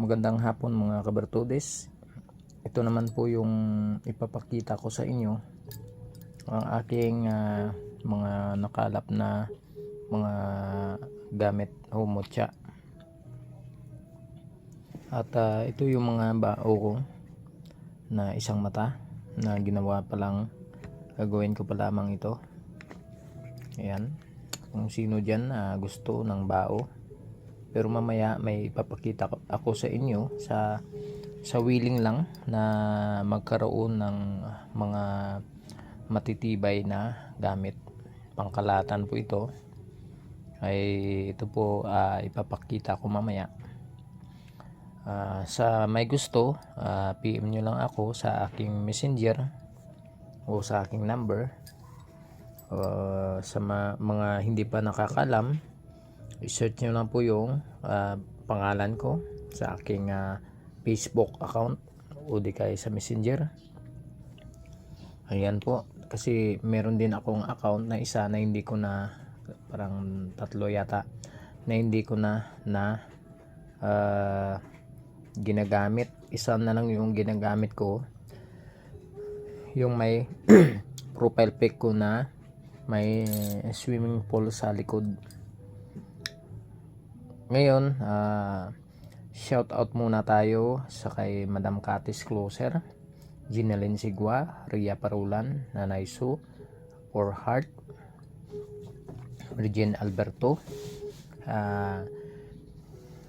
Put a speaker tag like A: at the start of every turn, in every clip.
A: magandang hapon mga kabertudes. Ito naman po yung ipapakita ko sa inyo ang aking ah, mga nakalap na mga gamit humutya. At ah, ito yung mga bao ko na isang mata na ginawa pa lang gagawin ko pa lamang ito. Ayan. Kung sino dyan ah, gusto ng bao pero mamaya may ipapakita ko- ako sa inyo sa sa willing lang na magkaroon ng mga matitibay na gamit. Pangkalatan po ito. Ay ito po ah, ipapakita ko mamaya. Ah, sa may gusto ah, PM nyo lang ako sa aking messenger o sa aking number. Ah, sa mga hindi pa nakakalam i-search nyo lang po yung ah, pangalan ko sa aking ah, Facebook account o di kaya sa messenger. Ayan po. Kasi meron din akong account na isa na hindi ko na parang tatlo yata na hindi ko na na ah, ginagamit. Isa na lang yung ginagamit ko. Yung may profile pic ko na may swimming pool sa likod ngayon, ah, shout out muna tayo sa kay Madam Katis Closer, Ginelyn Sigwa, Ria Parulan, Nanay Su, For Heart, Regine Alberto, ah,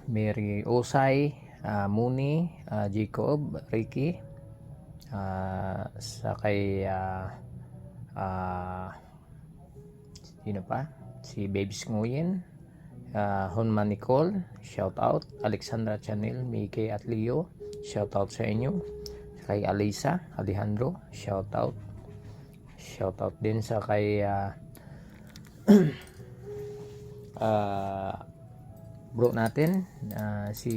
A: Mary Osay, ah, Muni, ah, Jacob, Ricky, ah, sa kay ah, ah, sino pa? Si Babes Nguyen, uh, Honma Nicole, shout out. Alexandra Chanel, Mike at Leo, shout out sa inyo. Kay Alisa, Alejandro, shout out. Shout out din sa kay uh, uh, bro natin, uh, si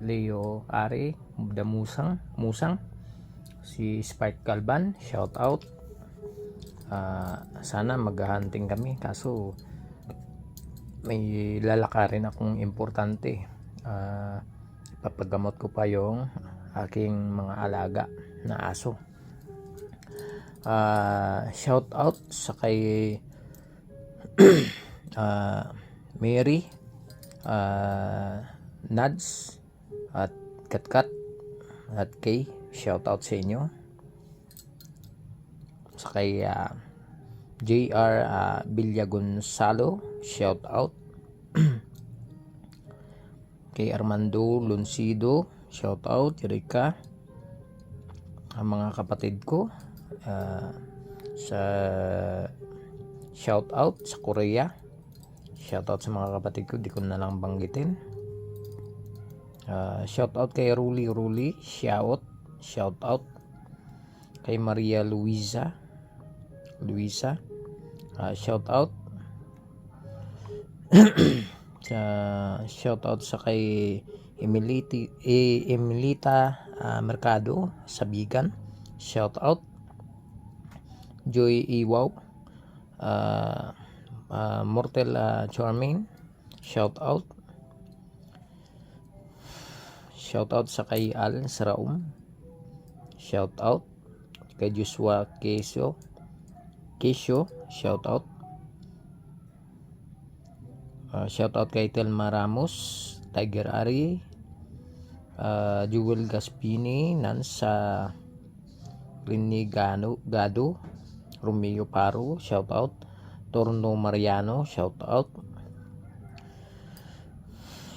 A: Leo Ari, Damusang, Musang, si Spike Calban, shout out. Uh, sana maghahunting kami kaso may lalakarin akong importante. Uh, papagamot ko pa yung aking mga alaga na aso. Uh, shout out sa kay uh, Mary uh, Nads at Katkat at Kay. Shout out sa inyo. Sa kay uh, JR uh, Villa Gonzalo shout out. Kay Armando Luncido shout out. Erika ang mga kapatid ko ah, sa shout out sa Korea. Shout out sa mga kapatid ko di ko na lang banggitin. Ah, shout out kay Ruli Ruli shout shout out kay Maria Luisa Luisa Ah, shout out. Sa shout out sa kay Emiliti, eh, Emilita ah, Mercado sa Bigan. Shout out. Joy Iwaw ah, ah, Mortel ah, Charmaine. Shout out. Shout out sa kay Al Saraum shout out kay Joshua Kesyo Kesyo shout out Uh, shout out kay Telma Ramos, Tiger Ari, uh, Jewel Gaspini, Nansa Gano, Gado, Romeo Paro, shout out. Torno Mariano, shout out.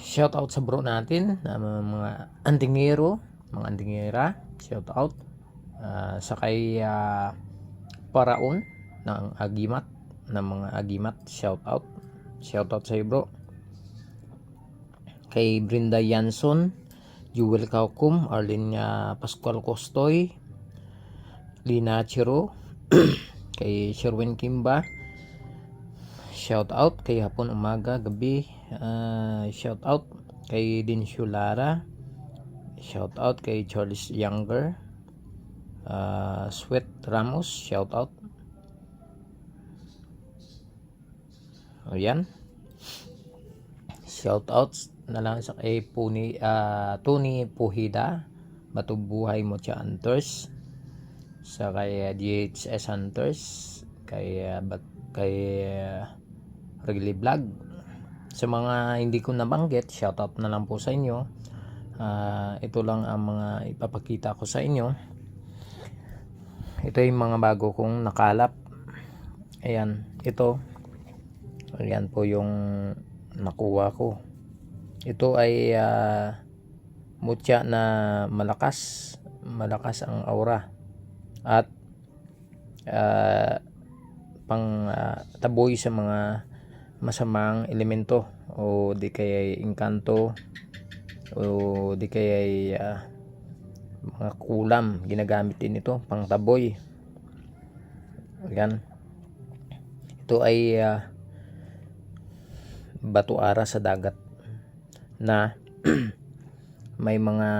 A: Shout out sa bro natin, na mga antingero, mga antingera, shout out. Uh, sa kay uh, Paraon ng Agimat, ng mga Agimat, shout out. Shoutout sa iyo bro. Kay Brenda Yanson, Jewel Kaukum, Arlene uh, Pascual Costoy, Lina Chiro, kay Sherwin Kimba, shout out kay hapon umaga gabi. Uh, shout out kay Dinsyo Lara shout out kay Charles Younger. Uh, Sweet Ramos shout out Ayan. Shout out na lang sa kay Puni, ah, Tony Puhida, Matubuhay Mocha Hunters, sa kay ah, GHS Hunters, kay bat, kay uh, Wrigley Vlog. Sa mga hindi ko nabanggit, shoutout na lang po sa inyo. Ah, ito lang ang mga ipapakita ko sa inyo. Ito yung mga bago kong nakalap. Ayan, ito. Ayan po yung nakuha ko. Ito ay ah, mutya na malakas. Malakas ang aura. At ah, pang ah, taboy sa mga masamang elemento o di kaya inkanto o di kaya ah, mga kulam ginagamit din ito pang taboy yan ito ay ah, bato ara sa dagat na may mga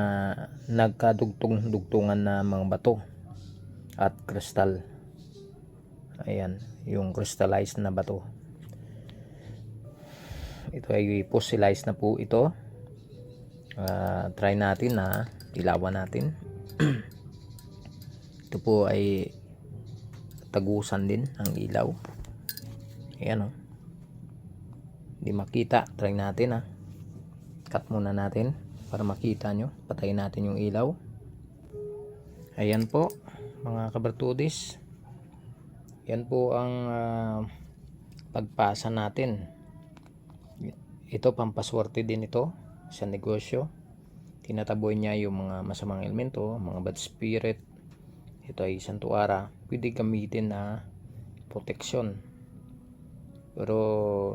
A: nagkadugtong-dugtungan na mga bato at kristal. Ayan yung crystallized na bato. Ito ay fossilized na po ito. Ah, try natin na ilawan natin. Ito po ay tagusan din ang ilaw. Ayan o hindi makita. Try natin ha cut muna natin para makita nyo. Patayin natin yung ilaw. Ayan po mga kabartudis. Yan po ang ah, pagpasa natin. Ito pampaswerte din ito sa negosyo. Tinataboy niya yung mga masamang elemento mga bad spirit. Ito ay santuara. Pwede gamitin na proteksyon pero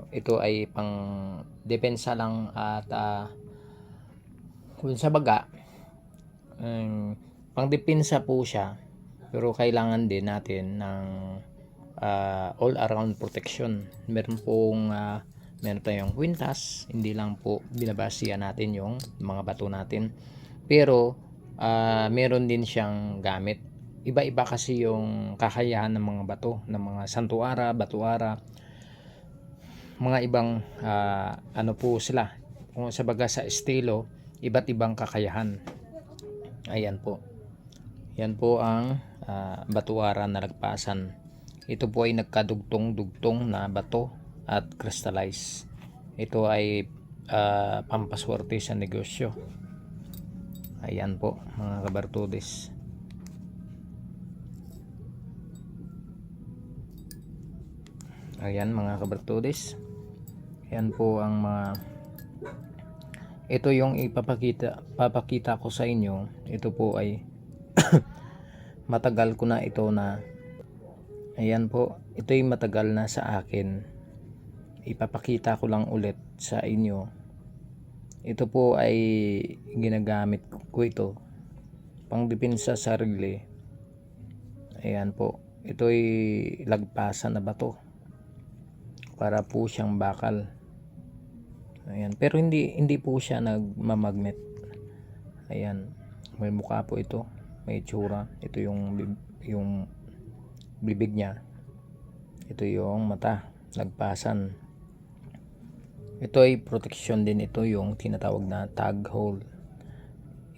A: ito ay pang depensa lang at ah, kung sa baga um, pang depensa po siya. Pero kailangan din natin ng ah, all around protection. Meron pong ah, meron tayong kwintas. Hindi lang po binabasiya natin yung mga bato natin. Pero ah, meron din siyang gamit. Iba-iba kasi yung kakayahan ng mga bato ng mga santuara, batuara mga ibang ah, ano po sila kung sa baga sa estilo iba't ibang kakayahan ayan po yan po ang ah, batuara na lagpasan ito po ay nagkadugtong-dugtong na bato at crystallize. Ito ay ah, pampaswerte sa negosyo. Ayan po mga kabartudes. Ayan mga kabartudes. Ayan po ang mga ito yung ipapakita papakita ko sa inyo. Ito po ay matagal ko na ito na ayan po ito yung matagal na sa akin. Ipapakita ko lang ulit sa inyo. Ito po ay ginagamit ko ito pang depensa sa sarili. Ayan po ito ay lagpasan na bato para po siyang bakal ayan. Pero hindi hindi po siya nagmamagnet. Ayan. May mukha po ito. May tsura ito yung yung bibig niya. Ito yung mata. Lagpasan. Ito ay protection din ito yung tinatawag na tag hole.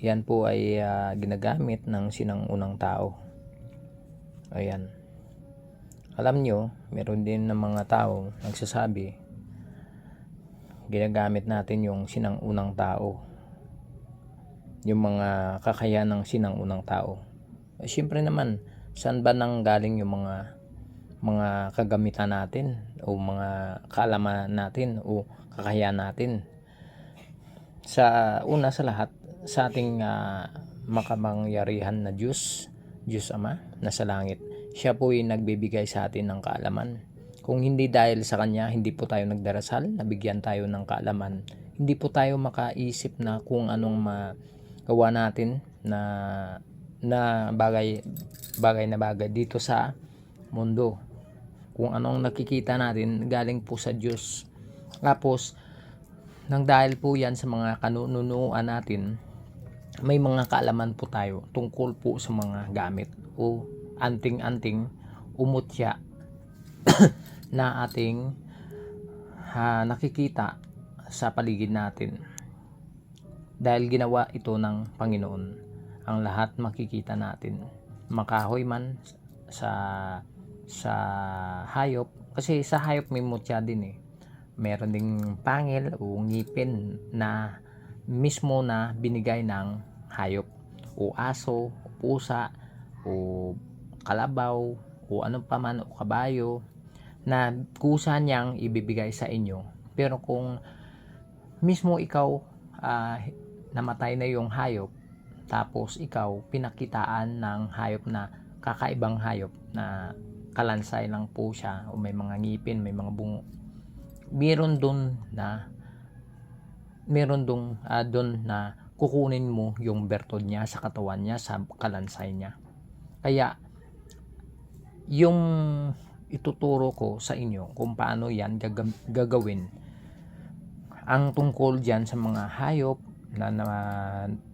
A: Yan po ay ah, ginagamit ng sinangunang tao. Ayan. Alam nyo meron din ng mga tao nagsasabi ginagamit natin yung sinangunang tao. Yung mga kakayahan ng sinangunang tao. Eh, syempre naman saan ba nang galing yung mga mga kagamitan natin o mga kaalaman natin o kakayahan natin? Sa una sa lahat sa ating ah, makamangyarihan na Diyos Diyos Ama na sa langit siya po yung nagbibigay sa atin ng kaalaman kung hindi dahil sa Kanya hindi po tayo nagdarasal nabigyan tayo ng kaalaman. Hindi po tayo makaisip na kung anong magawa natin na na bagay bagay na bagay dito sa mundo. Kung anong nakikita natin galing po sa Diyos. Tapos nang dahil po yan sa mga kanunuan natin may mga kaalaman po tayo tungkol po sa mga gamit. O anting-anting umutya na ating ha, nakikita sa paligid natin. Dahil ginawa ito ng Panginoon. Ang lahat makikita natin. Makahoy man sa sa hayop. Kasi sa hayop may mutya din eh. Meron ding pangil o ngipin na mismo na binigay ng hayop. O aso o pusa o kalabaw o ano pa man o kabayo na kusa niyang ibibigay sa inyo pero kung mismo ikaw ah, namatay na yung hayop tapos ikaw pinakitaan ng hayop na kakaibang hayop na kalansay lang po siya o may mga ngipin, may mga bungo. Meron dun na meron dun ah, dun na kukunin mo yung bertod niya sa katawan niya, sa kalansay niya. Kaya yung ituturo ko sa inyo kung paano yan gagawin. Ang tungkol dyan sa mga hayop na, na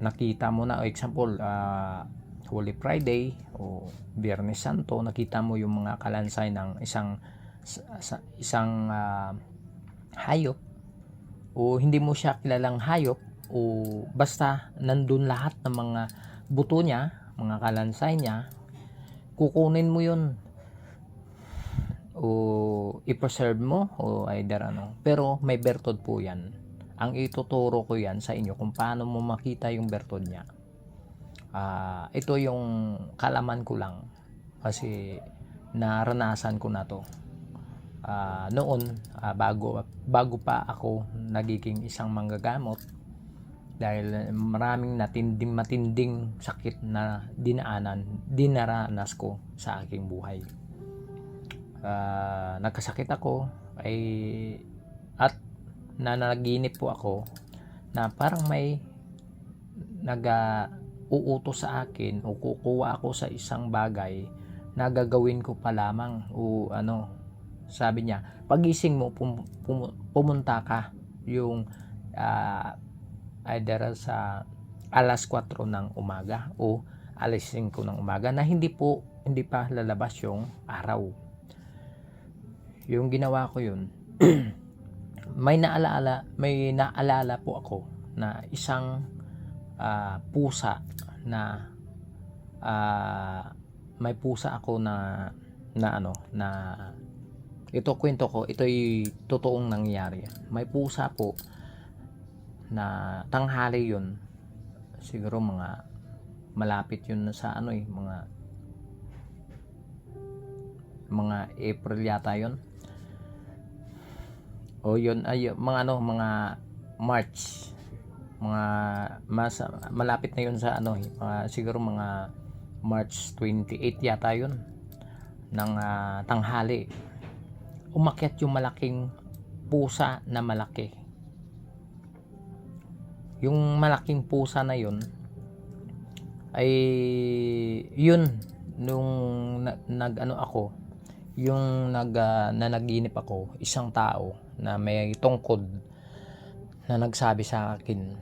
A: nakita mo na, example, ah, Holy Friday o Biyernes Santo, nakita mo yung mga kalansay ng isang sa- sa- isang ah, hayop o hindi mo siya kilalang hayop o basta nandun lahat ng mga buto niya, mga kalansay niya, kukunin mo yun o i-preserve mo o either ano. Pero may bertod po yan. Ang ituturo ko yan sa inyo kung paano mo makita yung bertod niya. Ah, ito yung kalaman ko lang kasi naranasan ko na to. Ah, noon ah, bago bago pa ako nagiging isang manggagamot dahil maraming natinding matinding sakit na dinaanan dinaranas ko sa aking buhay ah, nagkasakit ako ay at nanaginip po ako na parang may naga uutos sa akin o kukuha ako sa isang bagay na gagawin ko pa lamang o ano sabi niya pagising mo pum, pum- pumunta ka yung ah, either sa alas 4 ng umaga o alas 5 ng umaga na hindi po hindi pa lalabas yung araw yung ginawa ko yun may naalala may naalala po ako na isang ah, pusa na ah, may pusa ako na na ano na ito kwento ko ito'y totoong nangyari. May pusa po na tanghali yun siguro mga malapit yun sa ano eh mga mga April yata yun o yun ay mga ano mga March. Mga mas malapit na yun sa ano mga, siguro mga March 28 yata yun ng ah, tanghali. Umakyat yung malaking pusa na malaki. Yung malaking pusa na yun ay yun nung na, nag ano ako yung nag ah, na naginip ako isang tao na may tungkod na nagsabi sa akin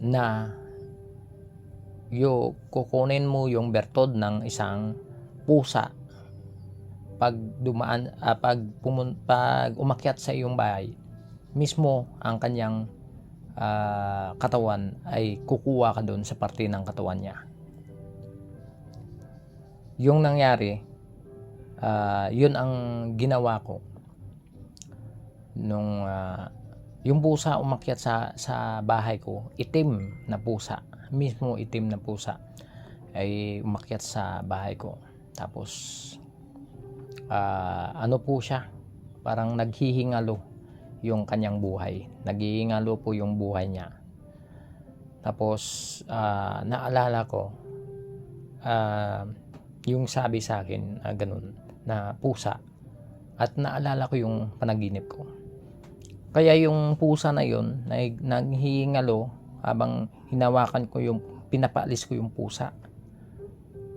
A: na yo kukunin mo yung bertod ng isang pusa pag dumaan ah, pag pumun, pag umakyat sa iyong bahay. Mismo ang kanyang ah, katawan ay kukuha ka doon sa parte ng katawan niya. Yung nangyari ah, yun ang ginawa ko nung ah, yung pusa umakyat sa sa bahay ko itim na pusa mismo itim na pusa ay umakyat sa bahay ko. Tapos ah, ano po siya? Parang naghihingalo yung kanyang buhay. Naghihingalo po yung buhay niya. Tapos ah, naalala ko ah, yung sabi sa akin na ganun na pusa. At naalala ko yung panaginip ko kaya yung pusa na yun nag, naghihingalo habang hinawakan ko yung pinapaalis ko yung pusa.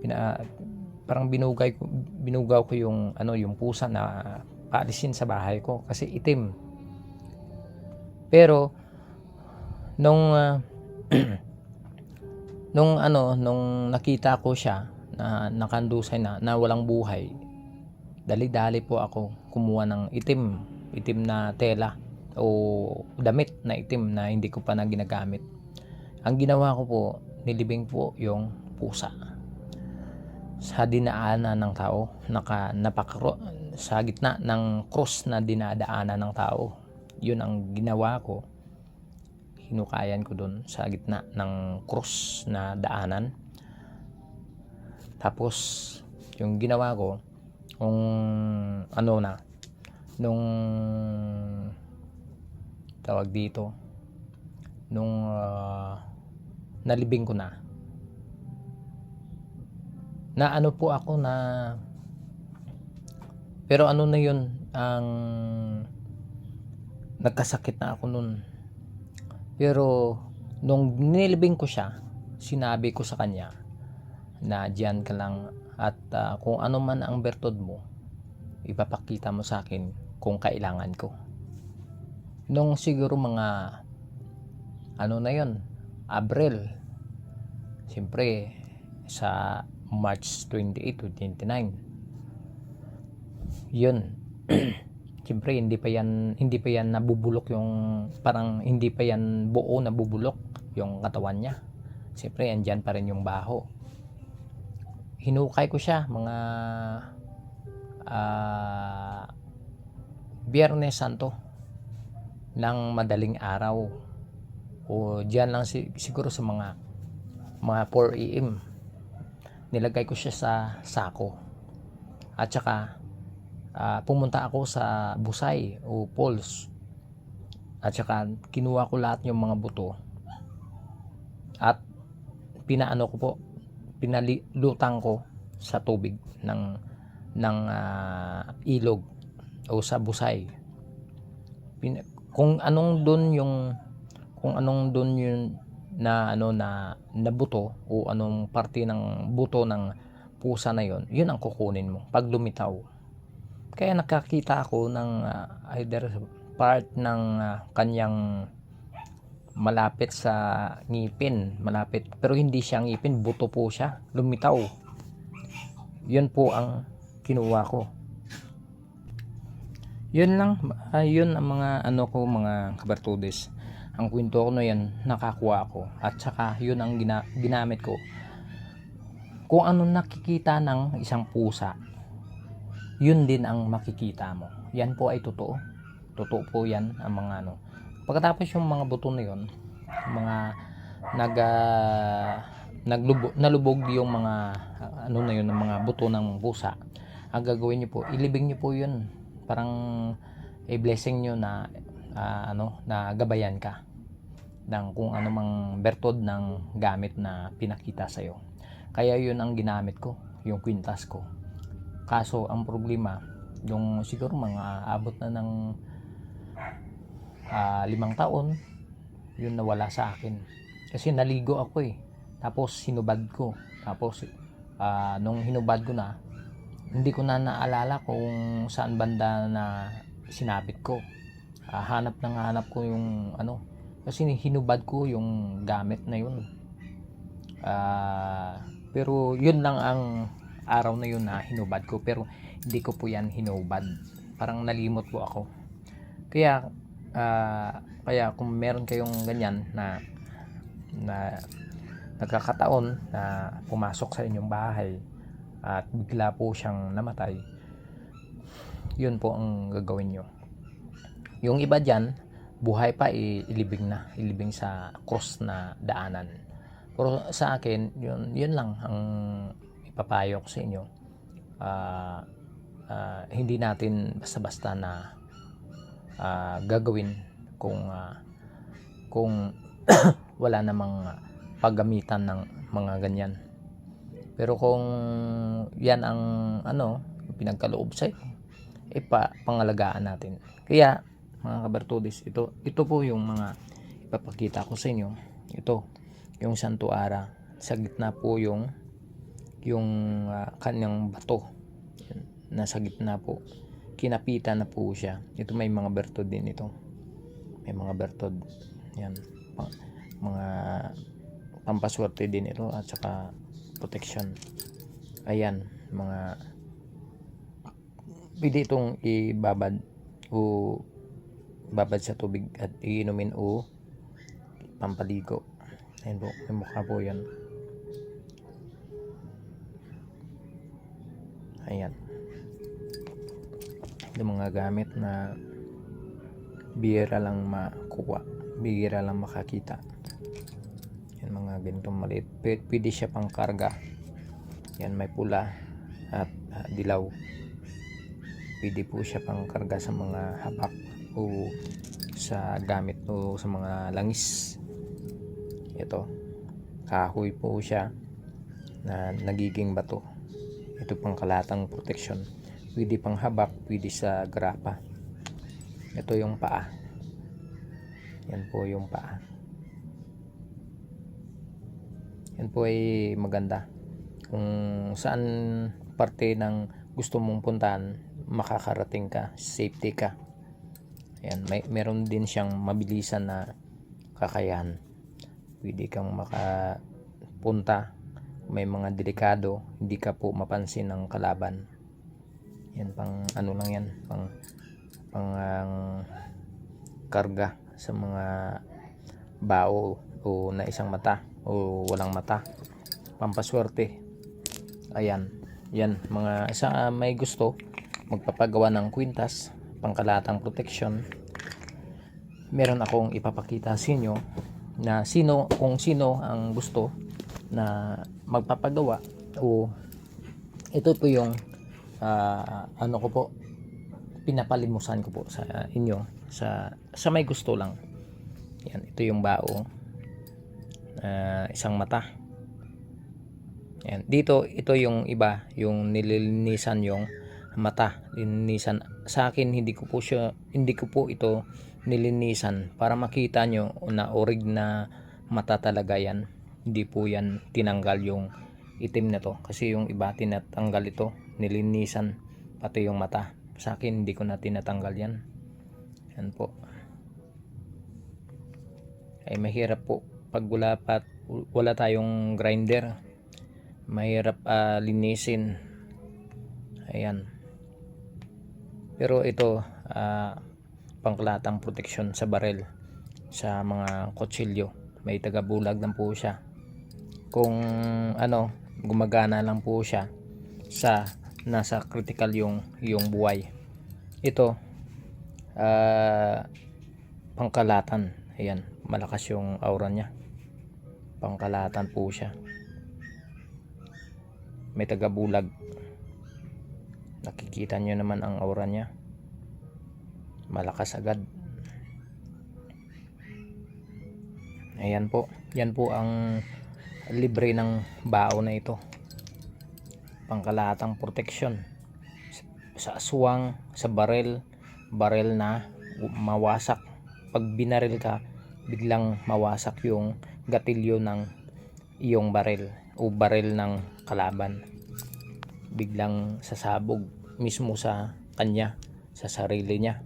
A: Pina, parang binugay ko binugaw ko yung ano yung pusa na paalisin sa bahay ko kasi itim. Pero nung ah, nung ano nung nakita ko siya na nakandusay na na walang buhay dali-dali po ako kumuha ng itim itim na tela o damit na itim na hindi ko pa na ginagamit ang ginawa ko po, nilibing po yung pusa sa dinaanan ng tao, naka napakro sa gitna ng cross na dinadaanan ng tao. 'Yun ang ginawa ko. Hinukayan ko doon sa gitna ng cross na daanan. Tapos yung ginawa ko kung ano na nung tawag dito nung ah, nalibing ko na. Na ano po ako na pero ano na yun ang nagkasakit na ako nun. Pero nung nilibing ko siya sinabi ko sa kanya na diyan ka lang at ah, kung ano man ang bertod mo ipapakita mo sa akin kung kailangan ko nung siguro mga ano na yun Abril. Siyempre sa March 28 to 29 yun. Siyempre hindi pa yan hindi pa yan nabubulok yung parang hindi pa yan buo nabubulok yung katawan niya. Siyempre andyan pa rin yung baho. Hinukay ko siya mga ah Biyernes Santo ng madaling araw. O diyan lang si, siguro sa mga mga 4 AM nilagay ko siya sa sako. At saka ah, pumunta ako sa Busay o Pols at saka kinuha ko lahat yung mga buto. At pinaano ko po pinalutang ko sa tubig ng ng ah, ilog o sa Busay. Pin- kung anong doon yung kung anong doon yun na ano na na buto o anong parte ng buto ng pusa na yon yun ang kukunin mo pag lumitaw. Kaya nakakita ako ng ah, either part ng ah, kanyang malapit sa ngipin malapit pero hindi siya ngipin buto po siya lumitaw. Yun po ang kinuha ko yun lang yun ang mga ano ko mga kabartudes. Ang kwento ko na yan nakakuha ko at saka yun ang gina- ginamit ko. Kung ano nakikita ng isang pusa yun din ang makikita mo. Yan po ay totoo. Totoo po yan ang mga ano. Pagkatapos yung mga buto na yun mga nag ah, naglubog nalubog yung mga ah, ano na yun ng mga buto ng pusa ang gagawin niyo po ilibing niyo po yun parang a blessing nyo na ah, ano na gabayan ka ng kung ano mang bertod ng gamit na pinakita sa iyo. Kaya yun ang ginamit ko, yung kwintas ko. Kaso ang problema, yung siguro mga abot na ng ah, limang taon, yun nawala sa akin. Kasi naligo ako eh. Tapos hinubad ko. Tapos ah, nung hinubad ko na, hindi ko na naalala kung saan banda na sinapit ko. Ah, hanap ng hanap ko yung ano kasi hinubad ko yung gamit na yun. Ah, pero yun lang ang araw na yun na hinubad ko pero hindi ko po yan hinubad. Parang nalimot po ako. Kaya ah, kaya kung meron kayong ganyan na na nagkakataon na pumasok sa inyong bahay at bigla po siyang namatay. Yun po ang gagawin nyo yung iba dyan buhay pa ilibing na. Ilibing sa cross na daanan. Pero sa akin yun, yun lang ang ipapayo ko sa inyo. Ah, ah, hindi natin basta-basta na ah, gagawin kung ah, kung wala namang paggamitan ng mga ganyan pero kung yan ang ano, pinagkaloob sa'yo, eh pa, pangalagaan natin. Kaya, mga kabartudis, ito, ito po yung mga ipapakita ko sa inyo. Ito, yung Santo Ara. Sa gitna po yung yung ah, kanyang bato. Nasa gitna po. Kinapitan na po siya. Ito may mga bertod din ito. May mga bertod. Yan. Mga pampaswerte din ito at saka protection ayan mga pwede itong ibabad o babad sa tubig at iinumin o pampaligo Ayan po, may mukha po yan. Ayan. Yung mga gamit na bihira lang makuha. Bihira lang makakita. Yan mga ganitong maliit. Pwede siya pang karga. Yan may pula at ah, dilaw. Pwede po siya pang karga sa mga habak o sa gamit o sa mga langis. Ito. Kahoy po siya na nagiging bato. Ito pang kalatang protection. Pwede pang habak, pwede sa grapa. Ito yung paa. Yan po yung paa. Yan po ay maganda. Kung saan parte ng gusto mong puntahan, makakarating ka, safety ka. Yan, may meron din siyang mabilisan na kakayahan. Pwede kang makapunta. May mga delikado, hindi ka po mapansin ng kalaban. Yan pang ano lang yan, pang pang ang karga sa mga bao o na isang mata o walang mata. Pampaswerte. Ayan. Yan mga sa may gusto magpapagawa ng kwintas pangkalatang protection meron akong ipapakita sa inyo na sino kung sino ang gusto na magpapagawa. O ito po yung ah, ano ko po pinapalimusan ko po sa inyo sa sa may gusto lang. Yan ito yung bao Ah, isang mata. Yan dito ito yung iba yung nililinisan yung mata. Linisan sa akin hindi ko po siya hindi ko po ito nilinisan. Para makita nyo na orig na mata talaga yan. Hindi po yan tinanggal yung itim na to. Kasi yung iba tinatanggal ito. Nilinisan pati yung mata. Sa akin hindi ko na tinatanggal yan. Yan po. Ay mahirap po pag wala pa wala tayong grinder mahirap ah, linisin. Ayan. Pero ito ah, pangkalatang protection sa barel sa mga kutsilyo. May tagabulag lang po siya. Kung ano gumagana lang po siya sa nasa critical yung yung buhay. Ito ah pangkalatan. Ayan malakas yung aura niya pangkalatan po siya. May tagabulag. Nakikita nyo naman ang aura niya. Malakas agad. Ayan po. Yan po ang libre ng bao na ito. Pangkalatang protection sa aswang sa barel. Barel na mawasak. Pag binaril ka biglang mawasak yung gatilyo ng iyong barel o barel ng kalaban. Biglang sasabog mismo sa kanya sa sarili niya.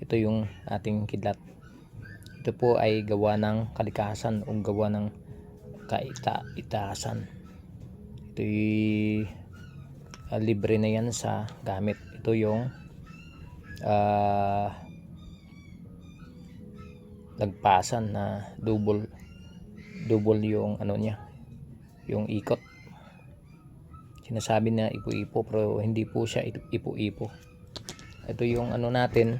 A: Ito yung ating kidlat. Ito po ay gawa ng kalikasan o gawa ng kaita-itaasan. Ito libre na yan sa gamit. Ito yung ah lagpasan na double double yung ano niya yung ikot. Sinasabi na ipo-ipo pero hindi po siya ipo-ipo. Ito yung ano natin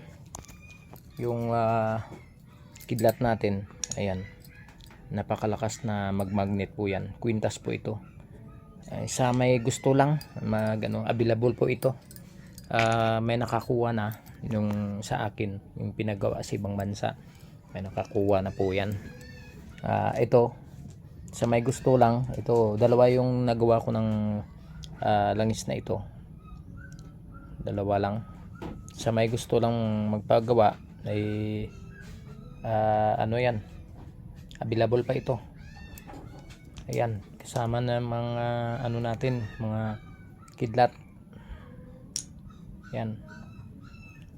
A: yung ah, kidlat natin. Ayan. Napakalakas na magmagnet po yan. Quintas po ito. Ay, sa may gusto lang mag ano, available po ito. Ah, may nakakuha na yung sa akin yung pinagawa sa ibang bansa. May nakakuha na po yan Ah, ito sa may gusto lang ito dalawa yung nagawa ko ng ah, langis na ito. Dalawa lang. Sa may gusto lang magpagawa ay ah, ano yan? Available pa ito. Ayan kasama na mga ano natin mga kidlat. Yan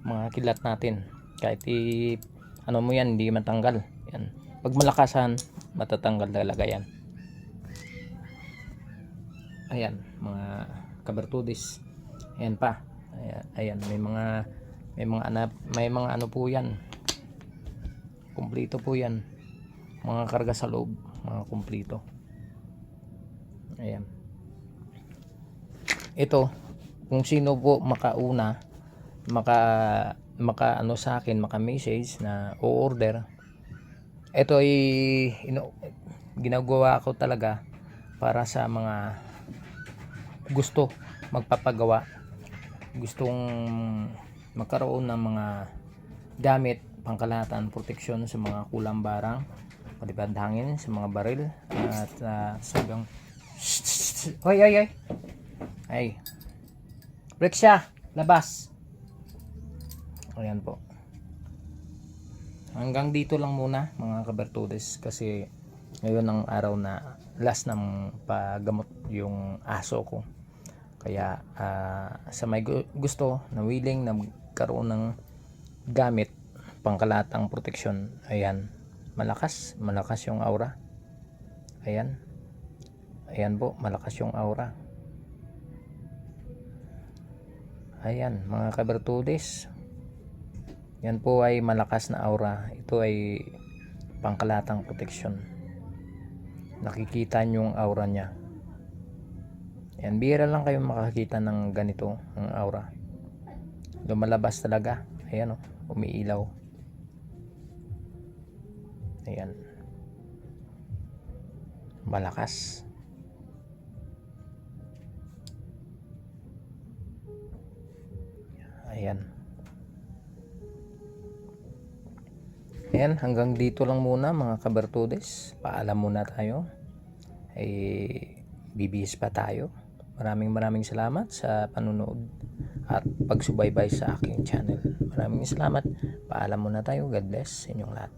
A: mga kidlat natin. Kahit i ano mo yan hindi matanggal yan pag malakasan matatanggal talaga yan ayan mga kabertudis ayan pa ayan, ayan may mga may mga anak may mga ano po yan kumpleto po yan mga karga sa loob mga kumplito. Ayan. Ito, kung sino po makauna, maka maka ano sa akin, maka message na o-order. Ito ay ino, ginagawa ko talaga para sa mga gusto magpapagawa. Gustong magkaroon ng mga gamit pangkalahatan proteksyon sa mga kulang barang palipad hangin sa mga baril at uh, sagang Hoy, ay, ay. Ay. Siya. Labas. Ayan po. Hanggang dito lang muna mga kabertudes kasi ngayon ang araw na last ng paggamot yung aso ko. Kaya ah, sa may gu- gusto na willing na magkaroon ng gamit pangkalatang proteksyon, ayan, malakas, malakas yung aura. Ayan. Ayan po, malakas yung aura. Ayan, mga kabertudes. Yan po ay malakas na aura. Ito ay pangkalatang proteksyon. Nakikita nyo yung aura niya. Yan, bihira lang kayo makakita ng ganito, ang aura. Lumalabas talaga. Ayan o, umiilaw. Ayan. Malakas. Ayan. Ayan, hanggang dito lang muna mga kabertudes. Paalam muna tayo. Ay bibihis pa tayo. Maraming maraming salamat sa panunood at pagsubaybay sa aking channel. Maraming salamat. Paalam muna tayo. God bless inyong lahat.